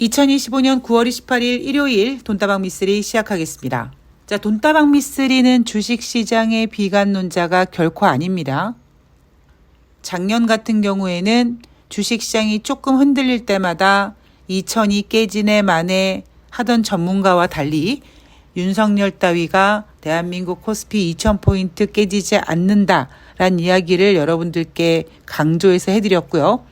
2025년 9월 28일 일요일 돈다방 미쓰리 시작하겠습니다. 자, 돈다방 미쓰리는 주식시장의 비관론자가 결코 아닙니다. 작년 같은 경우에는 주식시장이 조금 흔들릴 때마다 2000이 깨지네 만에 하던 전문가와 달리 윤석열 따위가 대한민국 코스피 2000포인트 깨지지 않는다라는 이야기를 여러분들께 강조해서 해드렸고요.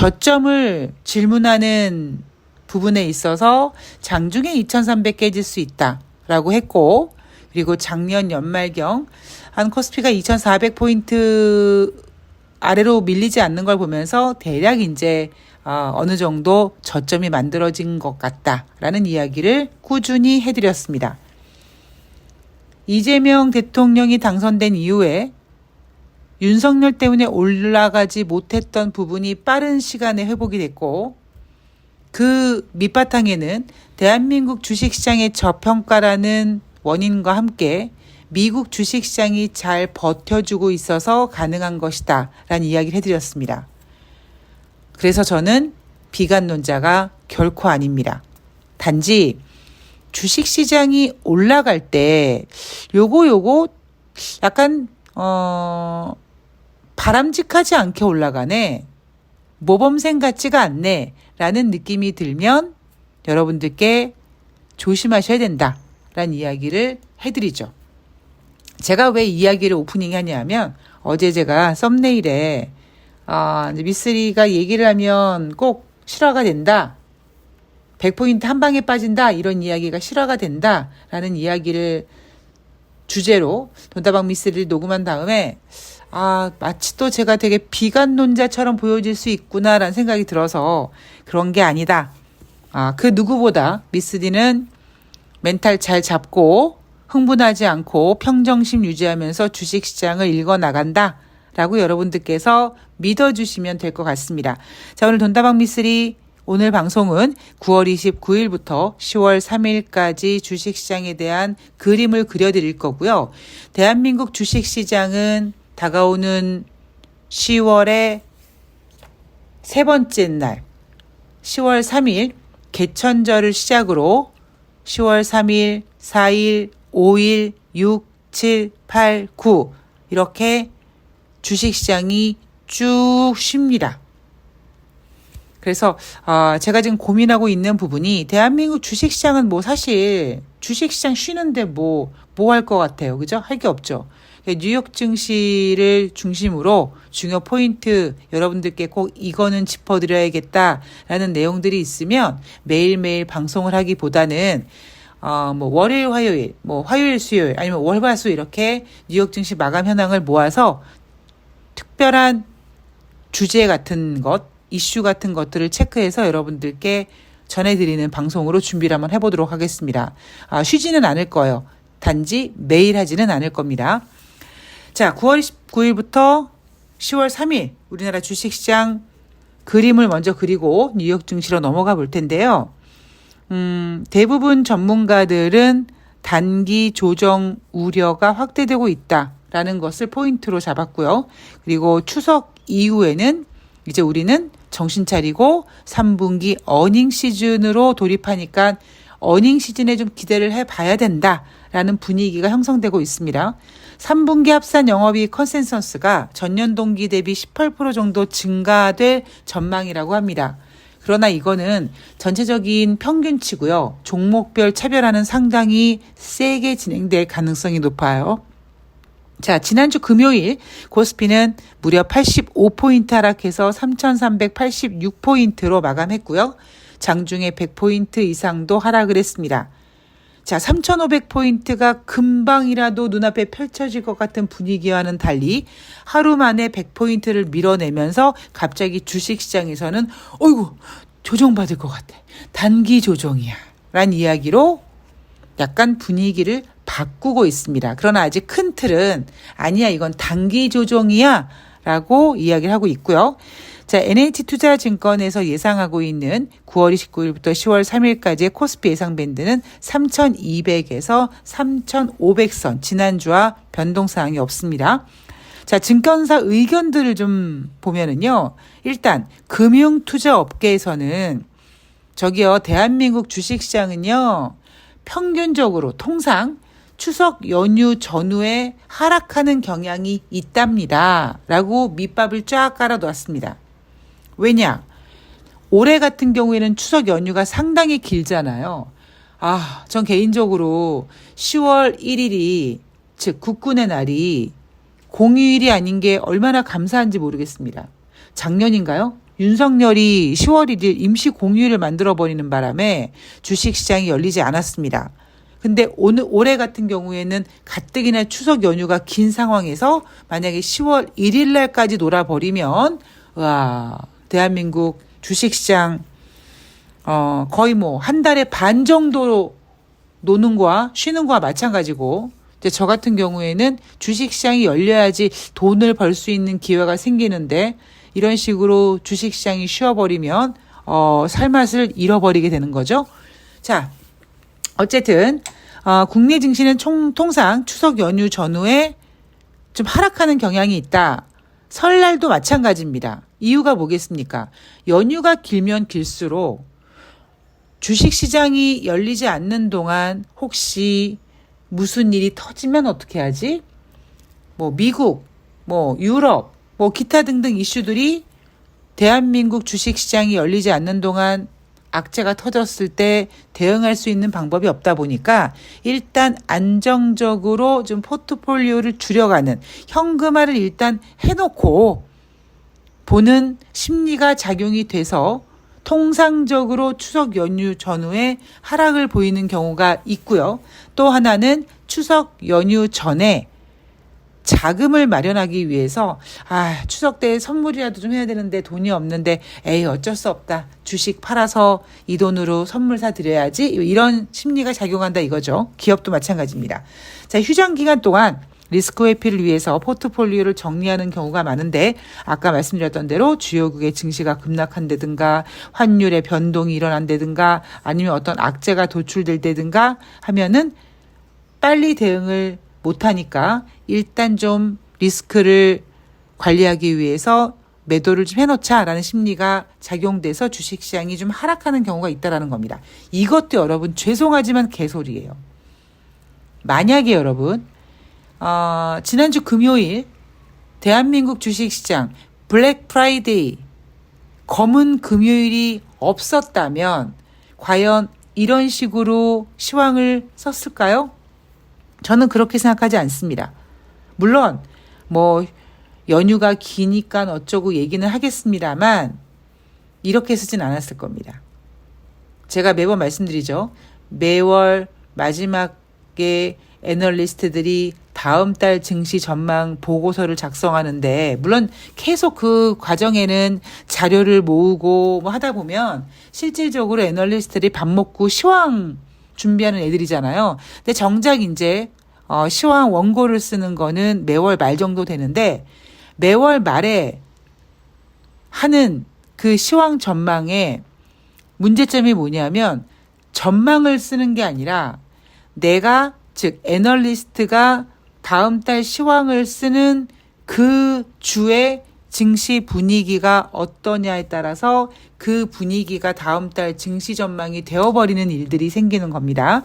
저점을 질문하는 부분에 있어서 장중에 2300 깨질 수 있다라고 했고 그리고 작년 연말경 한 코스피가 2400 포인트 아래로 밀리지 않는 걸 보면서 대략 이제 어, 어느 정도 저점이 만들어진 것 같다라는 이야기를 꾸준히 해드렸습니다. 이재명 대통령이 당선된 이후에 윤석열 때문에 올라가지 못했던 부분이 빠른 시간에 회복이 됐고 그 밑바탕에는 대한민국 주식시장의 저평가라는 원인과 함께 미국 주식시장이 잘 버텨주고 있어서 가능한 것이다 라는 이야기를 해드렸습니다. 그래서 저는 비관론자가 결코 아닙니다. 단지 주식시장이 올라갈 때 요거 요거 약간 어 바람직하지 않게 올라가네. 모범생 같지가 않네. 라는 느낌이 들면 여러분들께 조심하셔야 된다. 라는 이야기를 해드리죠. 제가 왜 이야기를 오프닝 하냐면 어제 제가 썸네일에 아, 미쓰리가 얘기를 하면 꼭 실화가 된다. 100포인트 한 방에 빠진다. 이런 이야기가 실화가 된다. 라는 이야기를 주제로 돈다방 미쓰리를 녹음한 다음에 아, 마치 또 제가 되게 비관론자처럼 보여질 수 있구나라는 생각이 들어서 그런 게 아니다. 아, 그 누구보다 미쓰디는 멘탈 잘 잡고 흥분하지 않고 평정심 유지하면서 주식 시장을 읽어 나간다. 라고 여러분들께서 믿어주시면 될 것 같습니다. 자, 오늘 돈다방 미쓰리 오늘 방송은 9월 29일부터 10월 3일까지 주식시장에 대한 그림을 그려드릴 거고요. 대한민국 주식시장은 다가오는 10월의 세 번째 날, 10월 3일 개천절을 시작으로 10월 3일, 4일, 5일, 6, 7, 8, 9 이렇게 주식시장이 쭉 쉽니다. 그래서 어, 제가 지금 고민하고 있는 부분이 대한민국 주식시장은 뭐 사실 주식시장 쉬는데 뭐 뭐 할 것 같아요, 그죠? 할 게 없죠. 뉴욕 증시를 중심으로 중요 포인트 여러분들께 꼭 이거는 짚어드려야겠다라는 내용들이 있으면 매일매일 방송을 하기보다는 어, 뭐, 월요일, 화요일, 뭐, 화요일, 수요일, 아니면 월, 화, 수 이렇게 뉴욕 증시 마감 현황을 모아서 특별한 주제 같은 것, 이슈 같은 것들을 체크해서 여러분들께 전해드리는 방송으로 준비를 한번 해보도록 하겠습니다. 아, 쉬지는 않을 거예요. 단지 매일 하지는 않을 겁니다. 자, 9월 29일부터 10월 3일 우리나라 주식시장 그림을 먼저 그리고 뉴욕 증시로 넘어가 볼 텐데요. 음, 대부분 전문가들은 단기 조정 우려가 확대되고 있다라는 것을 포인트로 잡았고요. 그리고 추석 이후에는 이제 우리는 정신 차리고 3분기 어닝 시즌으로 돌입하니까 어닝 시즌에 좀 기대를 해 봐야 된다 라는 분위기가 형성되고 있습니다. 3분기 합산 영업이익 컨센서스가 전년 동기 대비 18% 정도 증가될 전망이라고 합니다. 그러나 이거는 전체적인 평균치고요. 종목별 차별화는 상당히 세게 진행될 가능성이 높아요. 자, 지난주 금요일 코스피는 무려 85포인트 하락해서 3,386포인트로 마감했고요. 장중에 100포인트 이상도 하락을 했습니다. 자, 3,500포인트가 금방이라도 눈앞에 펼쳐질 것 같은 분위기와는 달리 하루 만에 100포인트를 밀어내면서 갑자기 주식시장에서는 어이구, 조정받을 것 같아. 단기 조정이야. 라는 이야기로 약간 분위기를 바꾸고 있습니다. 그러나 아직 큰 틀은 아니야, 이건 단기 조정이야. 라고 이야기를 하고 있고요. 자, NH투자증권에서 예상하고 있는 9월 29일부터 10월 3일까지의 코스피 예상 밴드는 3,200에서 3,500선. 지난주와 변동 사항이 없습니다. 자, 증권사 의견들을 좀 보면은요. 일단, 금융 투자 업계에서는 저기요, 대한민국 주식 시장은요, 평균적으로 통상 추석 연휴 전후에 하락하는 경향이 있답니다. 라고 밑밥을 쫙 깔아 놓았습니다. 왜냐? 올해 같은 경우에는 추석 연휴가 상당히 길잖아요. 아, 전 개인적으로 10월 1일이, 즉, 국군의 날이 공휴일이 아닌 게 얼마나 감사한지 모르겠습니다. 작년인가요? 윤석열이 10월 1일 임시 공휴일을 만들어버리는 바람에 주식시장이 열리지 않았습니다. 근데 오늘 올해 같은 경우에는 가뜩이나 추석 연휴가 긴 상황에서 만약에 10월 1일 날까지 놀아버리면 와 대한민국 주식시장 어 거의 뭐 한 달에 반 정도 노는 거와 쉬는 거와 마찬가지고 이제 저 같은 경우에는 주식시장이 열려야지 돈을 벌 수 있는 기회가 생기는데 이런 식으로 주식시장이 쉬어버리면 어, 살맛을 잃어버리게 되는 거죠. 자, 어쨌든 어, 국내 증시는 총, 통상 추석 연휴 전후에 좀 하락하는 경향이 있다. 설날도 마찬가지입니다. 이유가 뭐겠습니까? 연휴가 길면 길수록 주식 시장이 열리지 않는 동안 혹시 무슨 일이 터지면 어떻게 하지? 뭐 미국, 뭐 유럽, 뭐 기타 등등 이슈들이 대한민국 주식 시장이 열리지 않는 동안 악재가 터졌을 때 대응할 수 있는 방법이 없다 보니까 일단 안정적으로 좀 포트폴리오를 줄여가는 현금화를 일단 해놓고 보는 심리가 작용이 돼서 통상적으로 추석 연휴 전후에 하락을 보이는 경우가 있고요. 또 하나는 추석 연휴 전에 자금을 마련하기 위해서 아 추석 때 선물이라도 좀 해야 되는데 돈이 없는데 에이 어쩔 수 없다. 주식 팔아서 이 돈으로 선물 사 드려야지. 이런 심리가 작용한다 이거죠. 기업도 마찬가지입니다. 자 휴전 기간 동안 리스크 회피를 위해서 포트폴리오를 정리하는 경우가 많은데 아까 말씀드렸던 대로 주요국의 증시가 급락한다든가 환율의 변동이 일어난다든가 아니면 어떤 악재가 도출될다든가 하면은 빨리 대응을 못하니까 일단 좀 리스크를 관리하기 위해서 매도를 좀 해놓자라는 심리가 작용돼서 주식시장이 좀 하락하는 경우가 있다라는 겁니다. 이것도 여러분 죄송하지만 개소리예요. 만약에 여러분 어, 지난주 금요일 대한민국 주식시장 블랙 프라이데이 검은 금요일이 없었다면 과연 이런 식으로 시황을 썼을까요? 저는 그렇게 생각하지 않습니다. 물론 뭐 연휴가 기니까 어쩌고 얘기는 하겠습니다만 이렇게 쓰진 않았을 겁니다. 제가 매번 말씀드리죠. 매월 마지막에 애널리스트들이 다음 달 증시 전망 보고서를 작성하는데 물론 계속 그 과정에는 자료를 모으고 뭐 하다 보면 실질적으로 애널리스트들이 밥 먹고 시황 준비하는 애들이잖아요. 근데 정작 이제 어, 시황 원고를 쓰는 거는 매월 말 정도 되는데 매월 말에 하는 그 시황 전망에 문제점이 뭐냐면 전망을 쓰는 게 아니라 내가 즉 애널리스트가 다음 달 시황을 쓰는 그 주의 증시 분위기가 어떠냐에 따라서 그 분위기가 다음 달 증시 전망이 되어버리는 일들이 생기는 겁니다.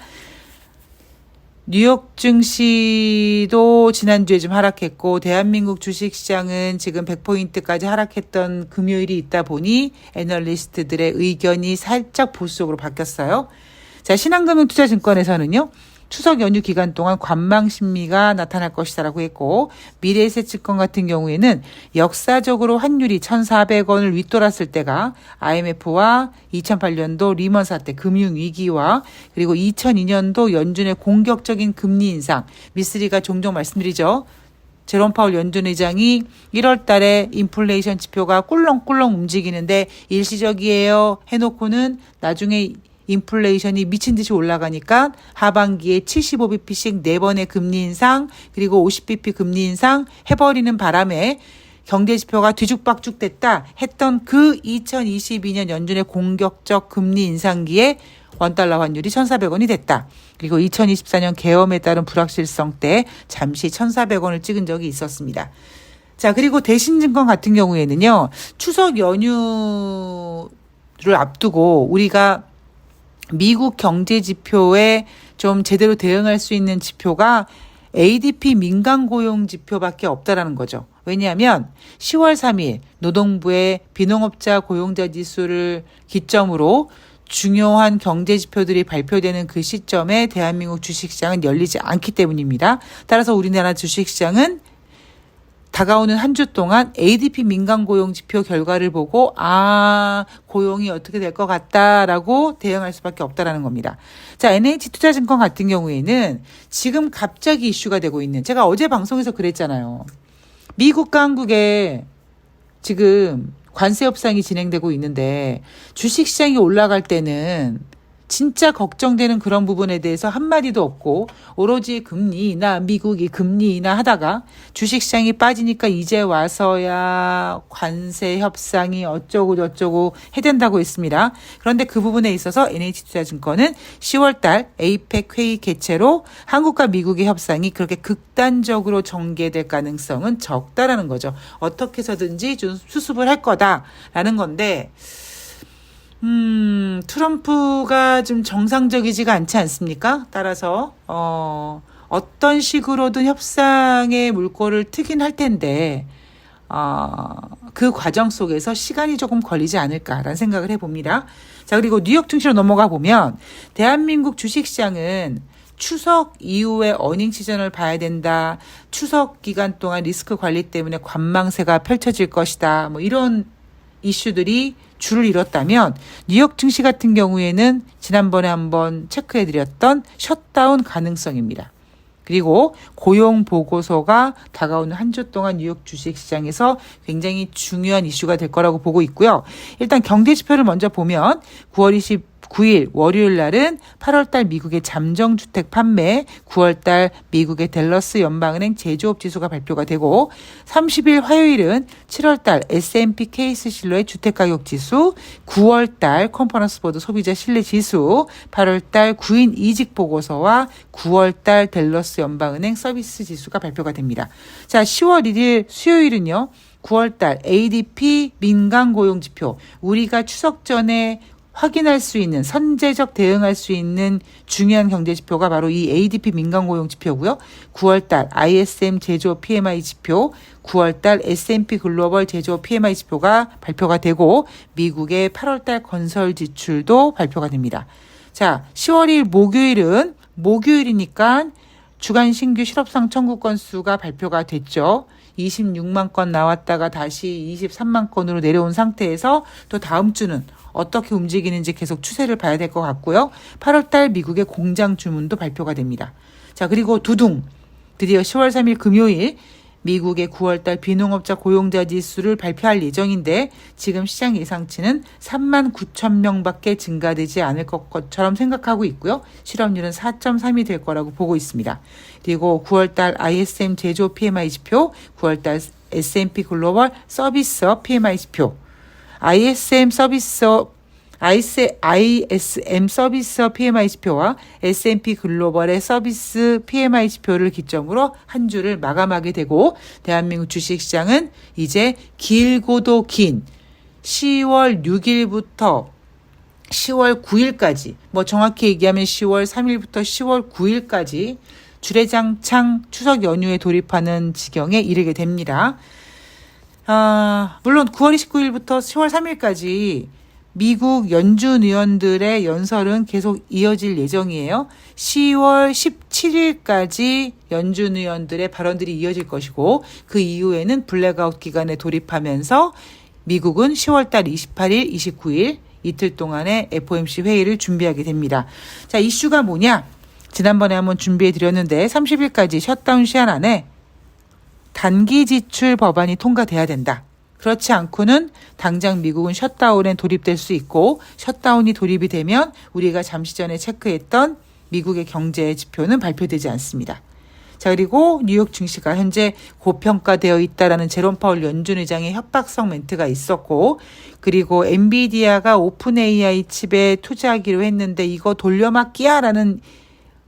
뉴욕 증시도 지난주에 좀 하락했고 대한민국 주식시장은 지금 100포인트까지 하락했던 금요일이 있다 보니 애널리스트들의 의견이 살짝 보수적으로 바뀌었어요. 자, 신한금융투자증권에서는요. 추석 연휴 기간 동안 관망 심리가 나타날 것이다라고 했고 미래에셋증권 같은 경우에는 역사적으로 환율이 1,400원을 윗돌았을 때가 IMF와 2008년도 리먼 사태 금융 위기와 그리고 2002년도 연준의 공격적인 금리 인상 미쓰리가 종종 말씀드리죠. 제롬 파울 연준 의장이 1월 달에 인플레이션 지표가 꿀렁꿀렁 움직이는데 일시적이에요 해놓고는 나중에 인플레이션이 미친 듯이 올라가니까 하반기에 75bp씩 4번의 금리 인상 그리고 50bp 금리 인상 해버리는 바람에 경제 지표가 뒤죽박죽 됐다 했던 그 2022년 연준의 공격적 금리 인상기에 원달러 환율이 1,400원이 됐다. 그리고 2024년 계엄에 따른 불확실성 때 잠시 1,400원을 찍은 적이 있었습니다. 자, 그리고 대신증권 같은 경우에는요, 추석 연휴 앞두고 우리가 미국 경제 지표에 좀 제대로 대응할 수 있는 지표가 ADP 민간 고용 지표밖에 없다라는 거죠. 왜냐하면 10월 3일 노동부의 비농업자 고용자 지수를 기점으로 중요한 경제 지표들이 발표되는 그 시점에 대한민국 주식시장은 열리지 않기 때문입니다. 따라서 우리나라 주식시장은 다가오는 한 주 동안 ADP 민간 고용 지표 결과를 보고 아 고용이 어떻게 될 것 같다라고 대응할 수밖에 없다라는 겁니다. 자 NH 투자증권 같은 경우에는 지금 갑자기 이슈가 되고 있는 제가 어제 방송에서 그랬잖아요. 미국과 한국에 지금 관세 협상이 진행되고 있는데 주식 시장이 올라갈 때는 진짜 걱정되는 그런 부분에 대해서 한마디도 없고 오로지 금리 인하 미국이 금리 인하 하다가 주식시장이 빠지니까 이제 와서야 관세 협상이 어쩌고 저쩌고 해된다고 했습니다. 그런데 그 부분에 있어서 NH투자증권은 10월달 에이펙 회의 개최로 한국과 미국의 협상이 그렇게 극단적으로 전개될 가능성은 적다라는 거죠. 어떻게 해서든지 좀 수습을 할 거다라는 건데 음, 트럼프가 좀 정상적이지가 않지 않습니까? 따라서, 어, 어떤 식으로든 협상의 물꼬를 트긴 할 텐데, 어, 그 과정 속에서 시간이 조금 걸리지 않을까라는 생각을 해봅니다. 자, 그리고 뉴욕 증시로 넘어가 보면, 대한민국 주식시장은 추석 이후에 어닝 시즌을 봐야 된다. 추석 기간 동안 리스크 관리 때문에 관망세가 펼쳐질 것이다. 뭐 이런 이슈들이 줄을 잃었다면 뉴욕 증시 같은 경우에는 지난번에 한번 체크해 드렸던 셧다운 가능성입니다. 그리고 고용 보고서가 다가오는 한 주 동안 뉴욕 주식 시장에서 굉장히 중요한 이슈가 될 거라고 보고 있고요. 일단 경제 지표를 먼저 보면 9월 20 9일 월요일 날은 8월 달 미국의 잠정 주택 판매, 9월 달 미국의 델러스 연방은행 제조업 지수가 발표가 되고 30일 화요일은 7월 달 S&P 케이스 실로의 주택 가격 지수, 9월 달 컨퍼런스 보드 소비자 신뢰 지수, 8월 달 구인 이직 보고서와 9월 달 델러스 연방은행 서비스 지수가 발표가 됩니다. 자, 10월 1일 수요일은요. 9월 달 ADP 민간 고용 지표 우리가 추석 전에 확인할 수 있는 선제적 대응할 수 있는 중요한 경제 지표가 바로 이 ADP 민간 고용 지표고요. 9월 달 ISM 제조업 PMI 지표, 9월 달 S&P 글로벌 제조업 PMI 지표가 발표가 되고 미국의 8월 달 건설 지출도 발표가 됩니다. 자, 10월 1일 목요일은 목요일이니까 주간 신규 실업상 청구 건수가 발표가 됐죠. 26만 건 나왔다가 다시 23만 건으로 내려온 상태에서 또 다음 주는 어떻게 움직이는지 계속 추세를 봐야 될 것 같고요. 8월 달 미국의 공장 주문도 발표가 됩니다. 자, 그리고 두둥. 드디어 10월 3일 금요일 미국의 9월달 비농업자 고용자 지수를 발표할 예정인데 지금 시장 예상치는 3만 9천 명밖에 증가되지 않을 것처럼 생각하고 있고요. 실업률은 4.3이 될 거라고 보고 있습니다. 그리고 9월달 ISM 제조 PMI 지표, 9월달 S&P 글로벌 서비스업 PMI 지표, ISM 서비스업 ISM 서비스 PMI 지표와 S&P 글로벌의 서비스 PMI 지표를 기점으로 한 주를 마감하게 되고 대한민국 주식시장은 이제 길고도 긴 10월 6일부터 10월 9일까지 뭐 정확히 얘기하면 10월 3일부터 10월 9일까지 주례장창 추석 연휴에 돌입하는 지경에 이르게 됩니다. 아, 물론 9월 29일부터 10월 3일까지 미국 연준 의원들의 연설은 계속 이어질 예정이에요. 10월 17일까지 연준 의원들의 발언들이 이어질 것이고 그 이후에는 블랙아웃 기간에 돌입하면서 미국은 10월 달 28일, 29일 이틀 동안의 FOMC 회의를 준비하게 됩니다. 자, 이슈가 뭐냐? 지난번에 한번 준비해 드렸는데 30일까지 셧다운 시한 안에 단기 지출 법안이 통과돼야 된다. 그렇지 않고는 당장 미국은 셧다운에 돌입될 수 있고 셧다운이 돌입이 되면 우리가 잠시 전에 체크했던 미국의 경제 지표는 발표되지 않습니다. 자, 그리고 뉴욕 증시가 현재 고평가되어 있다라는 제롬 파월 연준 의장의 협박성 멘트가 있었고, 그리고 엔비디아가 오픈 AI 칩에 투자하기로 했는데 이거 돌려막기야 라는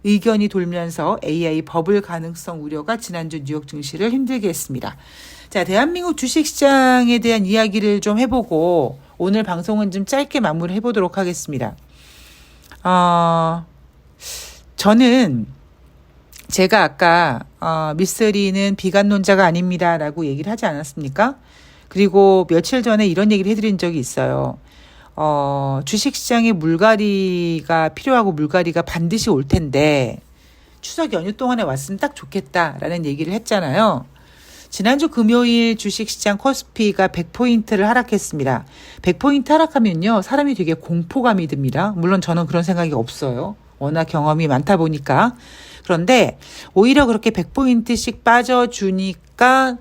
의견이 돌면서 AI 버블 가능성 우려가 지난주 뉴욕 증시를 힘들게 했습니다. 자, 대한민국 주식시장에 대한 이야기를 좀 해보고 오늘 방송은 좀 짧게 마무리해 보도록 하겠습니다. 어, 저는 제가 아까 어, 미쓰리는 비관론자가 아닙니다라고 얘기를 하지 않았습니까? 그리고 며칠 전에 이런 얘기를 해드린 적이 있어요. 어, 주식시장에 물갈이가 필요하고 물갈이가 반드시 올 텐데 추석 연휴 동안에 왔으면 딱 좋겠다라는 얘기를 했잖아요. 지난주 금요일 주식시장 코스피가 100포인트를 하락했습니다. 100포인트 하락하면요, 사람이 되게 공포감이 듭니다. 물론 저는 그런 생각이 없어요. 워낙 경험이 많다 보니까. 그런데 오히려 그렇게 100포인트씩 빠져주니까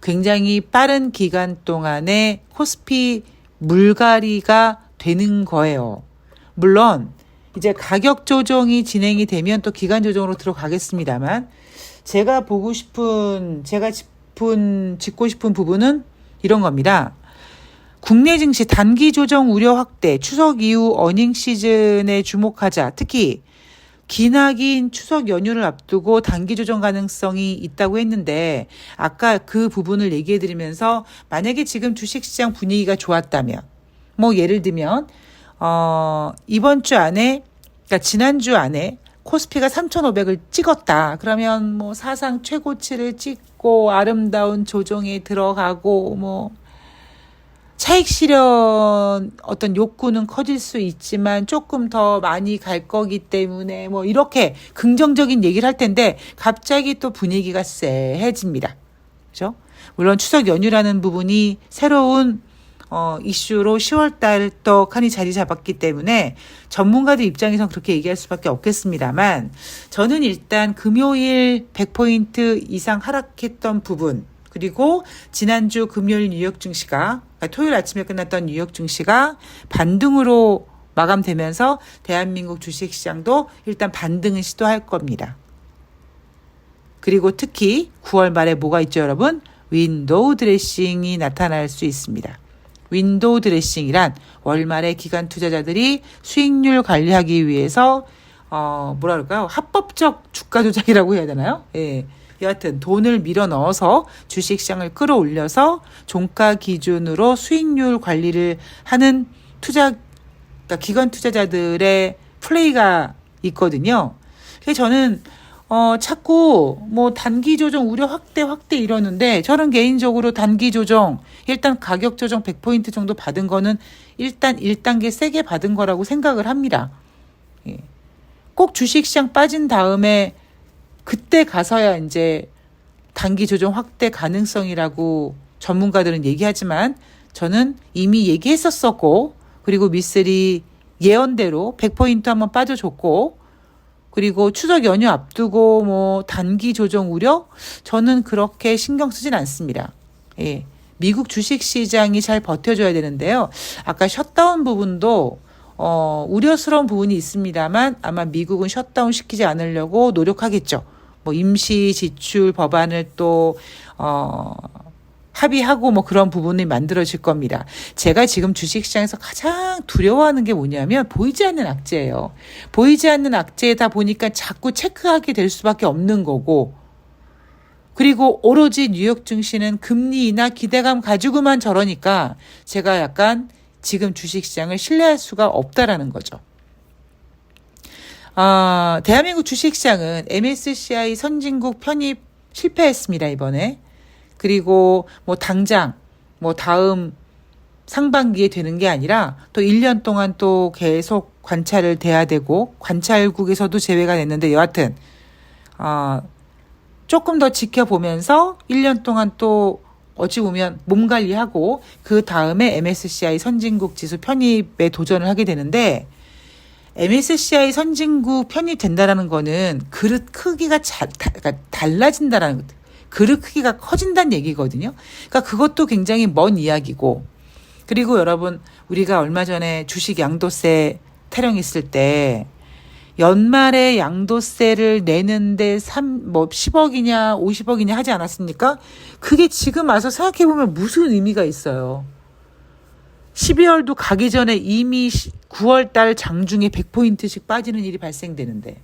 굉장히 빠른 기간 동안에 코스피 물갈이가 되는 거예요. 물론 이제 가격 조정이 진행이 되면 또 기간 조정으로 들어가겠습니다만 제가 보고 싶은 제가 짚은 짚고 싶은 부분은 이런 겁니다. 국내 증시 단기 조정 우려 확대, 추석 이후 어닝 시즌에 주목하자. 특히 기나긴 추석 연휴를 앞두고 단기 조정 가능성이 있다고 했는데 아까 그 부분을 얘기해 드리면서 만약에 지금 주식시장 분위기가 좋았다면 뭐 예를 들면 어 이번 주 안에 그러니까 지난주 안에 코스피가 3,500을 찍었다. 그러면 뭐 사상 최고치를 찍고 아름다운 조정에 들어가고 뭐 차익 실현 어떤 욕구는 커질 수 있지만 조금 더 많이 갈 거기 때문에 뭐 이렇게 긍정적인 얘기를 할 텐데 갑자기 또 분위기가 쎄해집니다. 그죠? 물론 추석 연휴라는 부분이 새로운 어, 이슈로 10월 달 떡하니 자리 잡았기 때문에 전문가들 입장에선 그렇게 얘기할 수밖에 없겠습니다만 저는 일단 금요일 100포인트 이상 하락했던 부분 그리고 지난주 금요일 뉴욕 증시가 그러니까 토요일 아침에 끝났던 뉴욕 증시가 반등으로 마감되면서 대한민국 주식시장도 일단 반등을 시도할 겁니다. 그리고 특히 9월 말에 뭐가 있죠, 여러분? 윈도우 드레싱이 나타날 수 있습니다. 윈도우 드레싱이란 월말에 기관 투자자들이 수익률 관리하기 위해서 어 뭐라 그럴까요? 합법적 주가 조작이라고 해야 되나요? 예. 여하튼 돈을 밀어 넣어서 주식시장을 끌어올려서 종가 기준으로 수익률 관리를 하는 투자 그러니까 기관 투자자들의 플레이가 있거든요. 그래서 저는 어, 자꾸 뭐 단기 조정 우려 확대 확대 이러는데 저는 개인적으로 단기 조정 일단 가격 조정 100포인트 정도 받은 거는 일단 1단계 세게 받은 거라고 생각을 합니다. 예. 꼭 주식시장 빠진 다음에 그때 가서야 이제 단기 조정 확대 가능성이라고 전문가들은 얘기하지만 저는 이미 얘기했었었고 그리고 미쓰리 예언대로 100포인트 한번 빠져줬고 그리고 추석 연휴 앞두고 뭐 단기 조정 우려 저는 그렇게 신경 쓰진 않습니다. 예. 미국 주식 시장이 잘 버텨줘야 되는데요. 아까 셧다운 부분도 어, 우려스러운 부분이 있습니다만 아마 미국은 셧다운 시키지 않으려고 노력하겠죠. 뭐 임시 지출 법안을 또 어, 합의하고 뭐 그런 부분이 만들어질 겁니다. 제가 지금 주식시장에서 가장 두려워하는 게 뭐냐면 보이지 않는 악재예요. 보이지 않는 악재다 보니까 자꾸 체크하게 될 수밖에 없는 거고 그리고 오로지 뉴욕 증시는 금리나 기대감 가지고만 저러니까 제가 약간 지금 주식시장을 신뢰할 수가 없다라는 거죠. 아, 대한민국 주식시장은 MSCI 선진국 편입 실패했습니다, 이번에. 그리고 뭐 당장 뭐 다음 상반기에 되는 게 아니라 또 1년 동안 또 계속 관찰을 돼야 되고 관찰국에서도 제외가 됐는데 여하튼 어 조금 더 지켜보면서 1년 동안 또 어찌 보면 몸 관리하고 그 다음에 MSCI 선진국 지수 편입에 도전을 하게 되는데 MSCI 선진국 편입 된다라는 거는 그릇 크기가 자, 다, 그러니까 달라진다라는 것. 그릇 크기가 커진다는 얘기거든요. 그러니까 그것도 굉장히 먼 이야기고. 그리고 여러분, 우리가 얼마 전에 주식 양도세 타령했을 때 연말에 양도세를 내는데 3, 뭐 10억이냐 50억이냐 하지 않았습니까? 그게 지금 와서 생각해보면 무슨 의미가 있어요. 12월도 가기 전에 이미 9월 달 장중에 100포인트씩 빠지는 일이 발생되는데.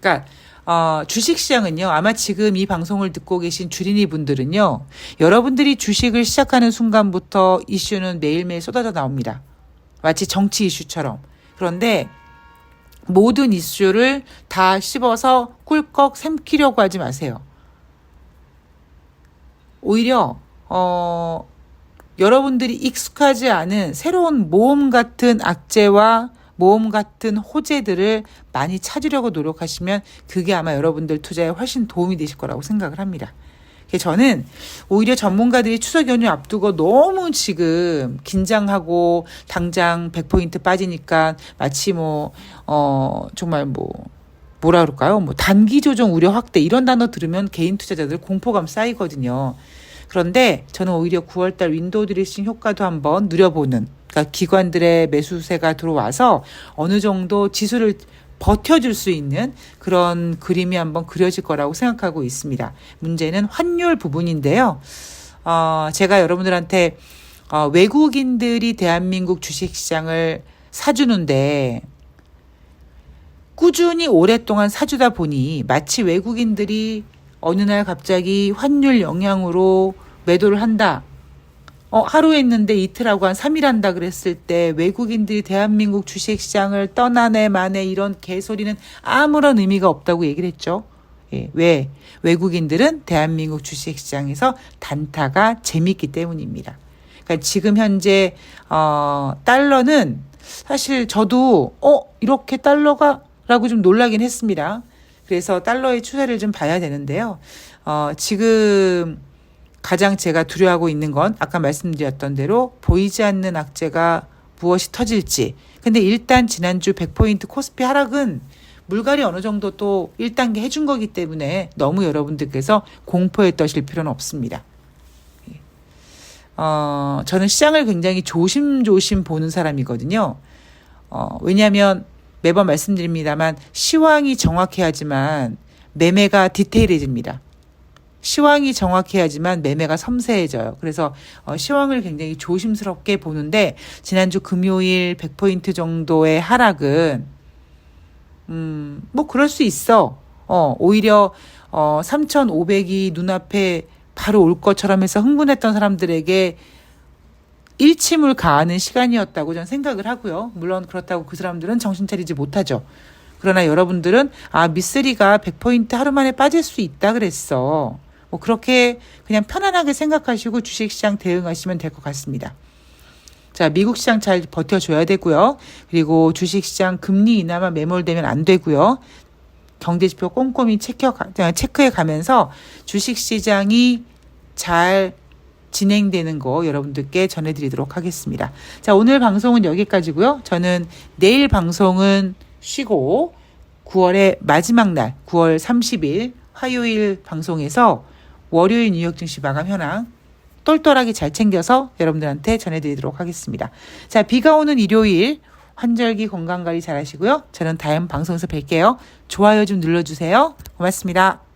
그러니까 어, 주식시장은요, 아마 지금 이 방송을 듣고 계신 주린이 분들은요, 여러분들이 주식을 시작하는 순간부터 이슈는 매일매일 쏟아져 나옵니다. 마치 정치 이슈처럼. 그런데 모든 이슈를 다 씹어서 꿀꺽 삼키려고 하지 마세요. 오히려, 어, 여러분들이 익숙하지 않은 새로운 모험 같은 악재와 모험 같은 호재들을 많이 찾으려고 노력하시면 그게 아마 여러분들 투자에 훨씬 도움이 되실 거라고 생각을 합니다. 저는 오히려 전문가들이 추석 연휴 앞두고 너무 지금 긴장하고 당장 100포인트 빠지니까 마치 뭐, 어, 정말 뭐, 뭐라 그럴까요? 뭐 단기 조정 우려 확대 이런 단어 들으면 개인 투자자들 공포감 쌓이거든요. 그런데 저는 오히려 9월달 윈도우 드레싱 효과도 한번 누려보는 그러니까 기관들의 매수세가 들어와서 어느 정도 지수를 버텨줄 수 있는 그런 그림이 한번 그려질 거라고 생각하고 있습니다. 문제는 환율 부분인데요. 어, 제가 여러분들한테 어, 외국인들이 대한민국 주식시장을 사주는데 꾸준히 오랫동안 사주다 보니 마치 외국인들이 어느 날 갑자기 환율 영향으로 매도를 한다. 어, 하루 했는데 이틀하고 한 3일 한다 그랬을 때 외국인들이 대한민국 주식시장을 떠나네 마네 이런 개소리는 아무런 의미가 없다고 얘기를 했죠. 예, 왜? 외국인들은 대한민국 주식시장에서 단타가 재밌기 때문입니다. 그러니까 지금 현재, 어, 달러는 사실 저도, 어, 이렇게 달러가, 라고 좀 놀라긴 했습니다. 그래서 달러의 추세를 좀 봐야 되는데요. 어, 지금 가장 제가 두려워하고 있는 건 아까 말씀드렸던 대로 보이지 않는 악재가 무엇이 터질지. 근데 일단 지난주 100포인트 코스피 하락은 물갈이 어느 정도 또 1단계 해준 거기 때문에 너무 여러분들께서 공포에 떠실 필요는 없습니다. 어, 저는 시장을 굉장히 조심조심 보는 사람이거든요. 어, 왜냐하면 매번 말씀드립니다만 시황이 정확해야지만 매매가 디테일해집니다. 시황이 정확해야지만 매매가 섬세해져요. 그래서 어, 시황을 굉장히 조심스럽게 보는데 지난주 금요일 100포인트 정도의 하락은 음, 뭐 그럴 수 있어. 어, 오히려 어 3,500이 눈앞에 바로 올 것처럼 해서 흥분했던 사람들에게 일침을 가하는 시간이었다고 저는 생각을 하고요. 물론 그렇다고 그 사람들은 정신 차리지 못하죠. 그러나 여러분들은 아 미쓰리가 100포인트 하루 만에 빠질 수 있다 그랬어. 뭐 그렇게 그냥 편안하게 생각하시고 주식시장 대응하시면 될 것 같습니다. 자, 미국 시장 잘 버텨줘야 되고요. 그리고 주식시장 금리 인하만 매몰되면 안 되고요. 경제지표 꼼꼼히 체크, 체크해 가면서 주식시장이 잘 진행되는 거 여러분들께 전해드리도록 하겠습니다. 자, 오늘 방송은 여기까지고요. 저는 내일 방송은 쉬고 9월의 마지막 날, 9월 30일 화요일 방송에서 월요일 뉴욕 증시 마감 현황 똘똘하게 잘 챙겨서 여러분들한테 전해드리도록 하겠습니다. 자, 비가 오는 일요일 환절기 건강 관리 잘 하시고요. 저는 다음 방송에서 뵐게요. 좋아요 좀 눌러주세요. 고맙습니다.